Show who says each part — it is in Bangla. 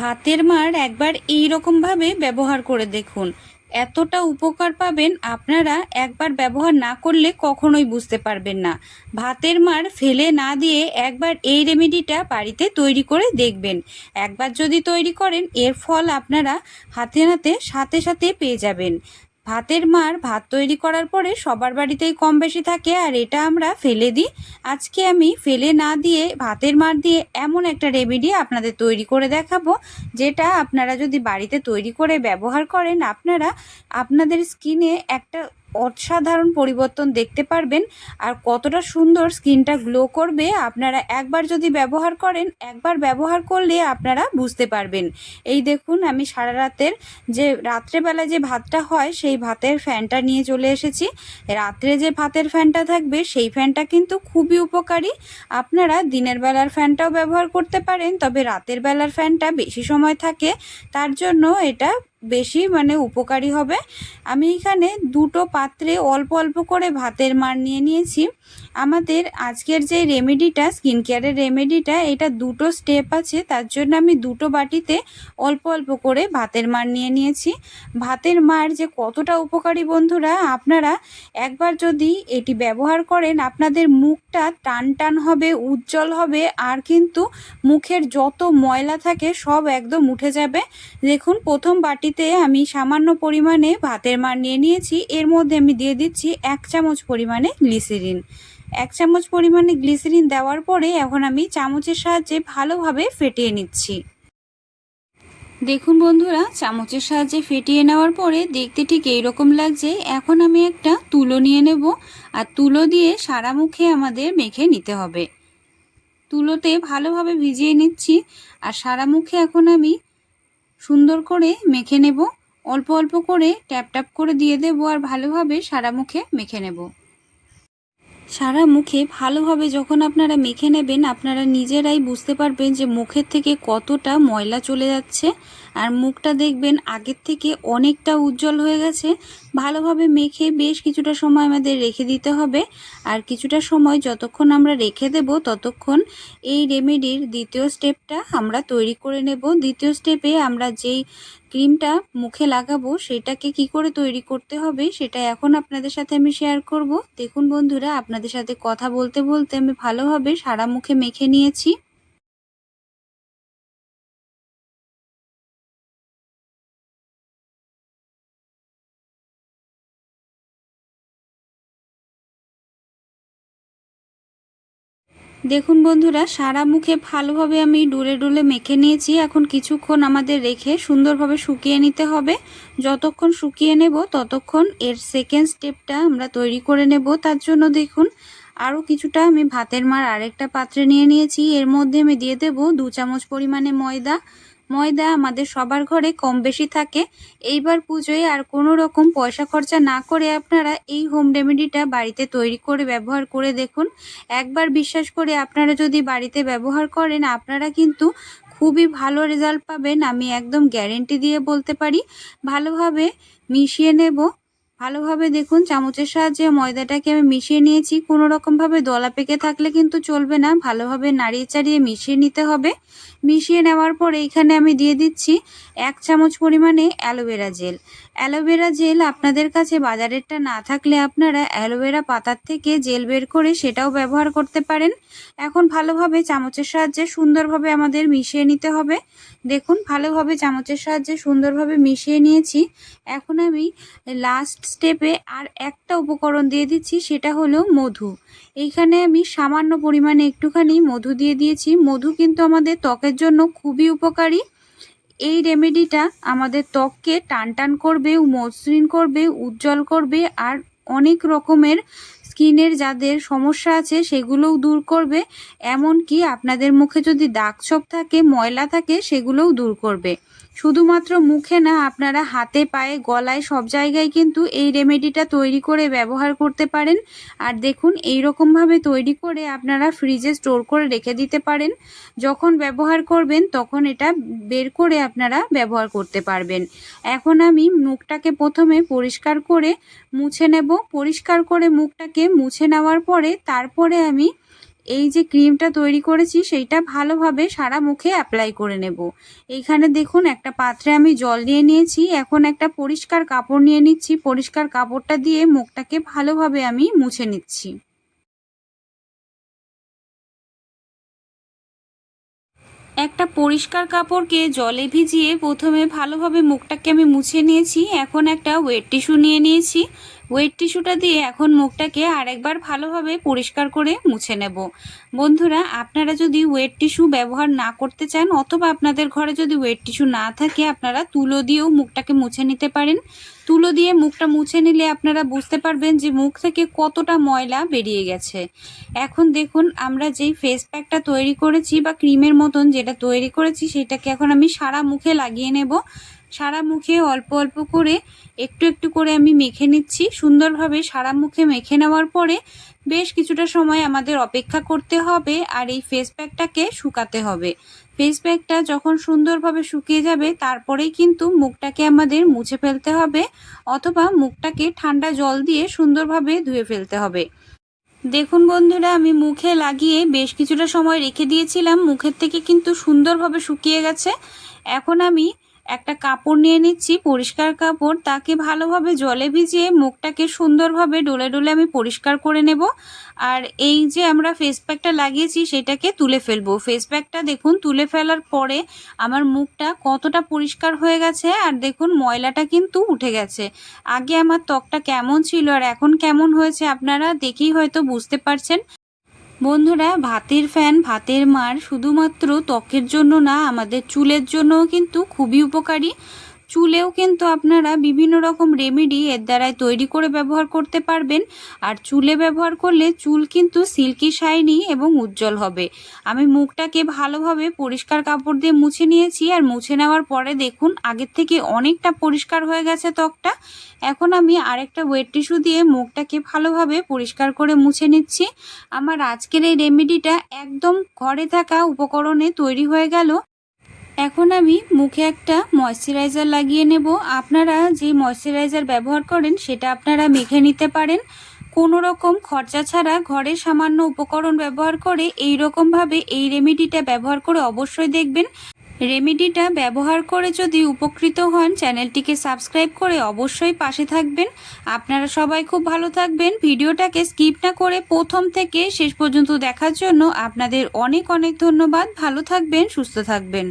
Speaker 1: ভাতের মার একবার এই রকমভাবে ব্যবহার করে দেখুন। এতটা উপকার পাবেন আপনারা একবার ব্যবহার না করলে কখনোই বুঝতে পারবেন না। ভাতের মার ফেলে না দিয়ে একবার এই রেমেডিটা বাড়িতে তৈরি করে দেখবেন। একবার যদি তৈরি করেন, এর ফল আপনারা হাতে হাতে সাথে সাথে পেয়ে যাবেন। ভাতের মার ভাত তৈরি করার পরে সবার বাড়িতেই কম বেশি থাকে আর এটা আমরা ফেলে দিই। আজকে আমি ফেলে না দিয়ে ভাতের মার দিয়ে এমন একটা রেমেডি আপনাদের তৈরি করে দেখাবো, যেটা আপনারা যদি বাড়িতে তৈরি করে ব্যবহার করেন, আপনারা আপনাদের স্কিনে একটা অসাধারণ পরিবর্তন দেখতে পারবেন আর কতটা সুন্দর স্কিনটা গ্লো করবে, আপনারা একবার যদি ব্যবহার করেন, একবার ব্যবহার করলে আপনারা বুঝতে পারবেন। এই দেখুন, আমি সারা রাতের যে রাত্রেবেলা যে ভাতটা হয়, সেই ভাতের ফ্যানটা নিয়ে চলে এসেছি। রাত্রে যে ভাতের ফ্যানটা থাকবে, সেই ফ্যানটা কিন্তু খুবই উপকারী। আপনারা দিনের বেলার ফ্যানটাও ব্যবহার করতে পারেন, তবে রাতের বেলার ফ্যানটা বেশি সময় থাকে, তার জন্য এটা বেশি মানে উপকারী হবে। আমি এখানে দুটো পাত্রে অল্প অল্প করে ভাতের মার নিয়ে নিয়েছি। আমাদের আজকের যে রেমেডিটা স্কিন কেয়ারের রেমেডিটা এটা দুটো স্টেপ আছে। তার জন্য আমি দুটো বাটিতে অল্প অল্প করে ভাতের মার নিয়ে নিয়েছি। ভাতের মার যে কতটা উপকারী বন্ধুরা, আপনারা একবার যদি এটি ব্যবহার করেন, আপনাদের মুখটা টান টান হবে, উজ্জ্বল হবে, আর কিন্তু মুখের যত ময়লা থাকে, সব একদম উঠে যাবে। দেখুন, প্রথম বাটিতে আমি সামান্য পরিমাণে ভাতের মার নিয়ে নিয়েছি। এর মধ্যে আমি দিয়ে দিচ্ছি এক চামচ পরিমাণে গ্লিসেরিন এক চামচ পরিমাণে গ্লিসেরিন দেওয়ার পরে এখন আমি চামচের সাহায্যে ভালোভাবে ফেটিয়ে নিচ্ছি। দেখুন বন্ধুরা, চামচের সাহায্যে ফেটিয়ে নেওয়ার পরে দেখতে ঠিক এইরকম লাগছে। এখন আমি একটা তুলো নিয়ে নেব আর তুলো দিয়ে সারা মুখে আমাদের মেখে নিতে হবে। তুলোতে ভালোভাবে ভিজিয়ে নিচ্ছি আর সারা মুখে এখন আমি সুন্দর করে মেখে নেব। অল্প অল্প করে ট্যাপ ট্যাপ করে দিয়ে দেব আর ভালোভাবে সারা মুখে মেখে নেব। সারা মুখে ভালোভাবে যখন আপনারা মেখে নেবেন, আপনারা নিজেরাই বুঝতে পারবেন যে মুখের থেকে কতটা ময়লা চলে যাচ্ছে। আর মুখটা দেখবেন আগের থেকে অনেকটা উজ্জ্বল হয়ে গেছে। ভালোভাবে মেখে বেশ কিছুটা সময় আমাদের রেখে দিতে হবে। আর কিছুটা সময় যতক্ষণ আমরা রেখে দেব, ততক্ষণ এই রেমেডির দ্বিতীয় স্টেপটা আমরা তৈরি করে নেব। দ্বিতীয় স্টেপে আমরা যেই ক্রিমটা মুখে লাগাবো, সেটাকে কি করে তৈরি করতে হবে সেটা এখন আপনাদের সাথে আমি শেয়ার করব। দেখুন বন্ধুরা, আপনাদের সাথে কথা বলতে বলতে আমি ভালোভাবে সারা মুখে মেখে নিয়েছি। দেখুন বন্ধুরা, সারা মুখে ভালোভাবে আমি ডুলে ডুলে মেখে নিয়েছি। এখন কিছুক্ষণ আমাদের রেখে সুন্দরভাবে শুকিয়ে নিতে হবে। যতক্ষণ শুকিয়ে নেব, ততক্ষণ এর সেকেন্ড স্টেপটা আমরা তৈরি করে নেব। তার জন্য দেখুন, আরও কিছুটা আমি ভাতের মার আরেকটা পাত্রে নিয়ে নিয়েছি। এর মধ্যে আমি দিয়ে দেব দু চামচ পরিমাণে ময়দা ময়দা আমাদের সবার ঘরে কম বেশি থাকে। এইবার পুজোয় আর কোনো রকম পয়সা খরচা না করে আপনারা এই হোম রেমেডিটা বাড়িতে তৈরি করে ব্যবহার করে দেখুন। একবার বিশ্বাস করে আপনারা যদি বাড়িতে ব্যবহার করেন, আপনারা কিন্তু খুবই ভালো রেজাল্ট পাবেন। আমি একদম গ্যারেন্টি দিয়ে বলতে পারি। ভালোভাবে মিশিয়ে নেব। ভালোভাবে দেখুন, চামচের সাহায্যে ময়দাটাকে আমি মিশিয়ে নিয়েছি। কোনো রকমভাবে দলা পেকে থাকলে কিন্তু চলবে না। ভালোভাবে নাড়িয়ে চাড়িয়ে মিশিয়ে নিতে হবে। মিশিয়ে নেওয়ার পর এইখানে আমি দিয়ে দিচ্ছি এক চামচ পরিমাণে অ্যালোভেরা জেল। অ্যালোভেরা জেল আপনাদের কাছে বাজারেরটা না থাকলে আপনারা অ্যালোভেরা পাতার থেকে জেল বের করে সেটাও ব্যবহার করতে পারেন। এখন ভালোভাবে চামচের সাহায্যে সুন্দরভাবে আমাদের মিশিয়ে নিতে হবে। দেখুন, ভালোভাবে চামচের সাহায্যে সুন্দরভাবে মিশিয়ে নিয়েছি। এখন আমি লাস্ট স্টেপে আর একটা উপকরণ দিয়ে দিচ্ছি, সেটা হলো মধু। এইখানে আমি সামান্য পরিমাণে একটুখানি মধু দিয়ে দিয়েছি। মধু কিন্তু আমাদের ত্বকের জন্য খুবই উপকারী। এই রেমেডিটা আমাদের ত্বককে টান টান করবে, মসৃণ করবে, উজ্জ্বল করবে আর অনেক রকমের স্কিনের যাদের সমস্যা আছে সেগুলোও দূর করবে। এমন কি আপনাদের মুখে যদি দাগ ছোপ থাকে, ময়লা থাকে, সেগুলোও দূর করবে। শুধুমাত্র মুখে না, আপনারা হাতে, পায়ে, গলায় সব জায়গায় কিন্তু এই রেমেডিটা তৈরি করে ব্যবহার করতে পারেন। আর দেখুন এই রকমভাবে তৈরি করে আপনারা ফ্রিজে স্টোর করে রেখে দিতে পারেন। যখন ব্যবহার করবেন, তখন এটা বের করে আপনারা ব্যবহার করতে পারবেন। এখন আমি মুখটাকে প্রথমে পরিষ্কার করে মুছে নেব। পরিষ্কার করে মুখটাকে মুছে নেওয়ার পরে, তারপরে আমি এই যে ক্রিমটা তৈরি করেছি, সেইটা ভালোভাবে সারা মুখে অ্যাপ্লাই করে নেব। এইখানে দেখুন, একটা পাত্রে আমি জল নিয়ে নিয়েছি। এখন একটা পরিষ্কার কাপড় নিয়ে নিচ্ছি। পরিষ্কার কাপড়টা দিয়ে মুখটাকে ভালোভাবে আমি মুছে নিচ্ছি। একটা পরিষ্কার কাপড়কে জলে ভিজিয়ে প্রথমে ভালোভাবে মুখটাকে আমি মুছে নিয়েছি। এখন একটা ওয়েট টিস্যু নিয়ে নিয়েছি। ওয়েট টিস্যুটা দিয়ে এখন মুখটাকে আরেকবার ভালোভাবে পরিষ্কার করে মুছে নেব। বন্ধুরা, আপনারা যদি ওয়েট টিস্যু ব্যবহার না করতে চান অথবা আপনাদের ঘরে যদি ওয়েট টিস্যু না থাকে, আপনারা তুলো দিয়েও মুখটাকে মুছে নিতে পারেন। তুলো দিয়ে মুখটা মুছে নিলে আপনারা বুঝতে পারবেন যে মুখ থেকে কতটা ময়লা বেরিয়ে গেছে। এখন দেখুন, আমরা যেই ফেস প্যাকটা তৈরি করেছি বা ক্রিমের মতন যেটা তৈরি করেছি, সেটাকে এখন আমি সারা মুখে লাগিয়ে নেব। সারা মুখে অল্প অল্প করে একটু একটু করে আমি মেখে নিচ্ছি। সুন্দরভাবে সারা মুখে মেখে নেওয়ার পরে বেশ কিছুটা সময় আমাদের অপেক্ষা করতে হবে আর এই ফেস প্যাকটাকে শুকাতে হবে। ফেস প্যাকটা যখন সুন্দরভাবে শুকিয়ে যাবে, তারপরেই কিন্তু মুখটাকে আমাদের মুছে ফেলতে হবে অথবা মুখটাকে ঠান্ডা জল দিয়ে সুন্দরভাবে ধুয়ে ফেলতে হবে। দেখুন বন্ধুরা, আমি মুখে লাগিয়ে বেশ কিছুটা সময় রেখে দিয়েছিলাম। মুখের থেকে কিন্তু সুন্দরভাবে শুকিয়ে গেছে। এখন আমি একটা কাপড় নিয়ে নিচ্ছি, পরিষ্কার কাপড়। তাকে ভালোভাবে জলে ভিজিয়ে মুখটাকে সুন্দরভাবে ডলে ডলে আমি পরিষ্কার করে নেব। আর এই যে আমরা ফেস প্যাকটা লাগিয়েছি, সেটাকে তুলে ফেলব। ফেস প্যাকটা দেখুন, তুলে ফেলার পরে আমার মুখটা কতটা পরিষ্কার হয়ে গেছে। আর দেখুন, ময়লাটা কিন্তু উঠে গেছে। আগে আমার ত্বকটা কেমন ছিল আর এখন কেমন হয়েছে আপনারা দেখেই হয়তো বুঝতে পারছেন। বন্ধুরা, ভাতের ফ্যান ভাতের মার শুধুমাত্র ত্বকের জন্য না, আমাদের চুলের জন্যও কিন্তু খুবই উপকারী। চুলেও কিন্তু আপনারা বিভিন্ন রকম রেমেডি এর দ্বারাই তৈরি করে ব্যবহার করতে পারবেন। আর চুলে ব্যবহার করলে চুল কিন্তু সিল্কি শাইনি এবং উজ্জ্বল হবে। আমি মুখটাকে ভালোভাবে পরিষ্কার কাপড় দিয়ে মুছে নিয়েছি। আর মুছে নেওয়ার পরে দেখুন, আগের থেকে অনেকটা পরিষ্কার হয়ে গেছে ত্বকটা। এখন আমি আরেকটা ওয়েট টিস্যু দিয়ে মুখটাকে ভালোভাবে পরিষ্কার করে মুছে নিচ্ছি। আমার আজকের এই রেমেডিটা একদম ঘরে থাকা উপকরণে তৈরি হয়ে গেল। এখন আমি মুখে একটা ময়শ্চারাইজার লাগিয়ে নেব। আপনারা যে ময়শ্চারাইজার ব্যবহার করেন, সেটা আপনারা মেখে নিতে পারেন। কোনো রকম খরচা ছাড়া ঘরে সামান্য উপকরণ ব্যবহার করে এই রকমভাবে এই রেমেডিটা ব্যবহার করে অবশ্যই দেখবেন। রেমেডিটা ব্যবহার করে যদি উপকৃত হন, চ্যানেলটিকে সাবস্ক্রাইব করে অবশ্যই পাশে থাকবেন। আপনারা সবাই খুব ভালো থাকবেন। ভিডিওটাকে স্কিপ না করে প্রথম থেকে শেষ পর্যন্ত দেখার জন্য আপনাদের অনেক অনেক ধন্যবাদ। ভালো থাকবেন, সুস্থ থাকবেন।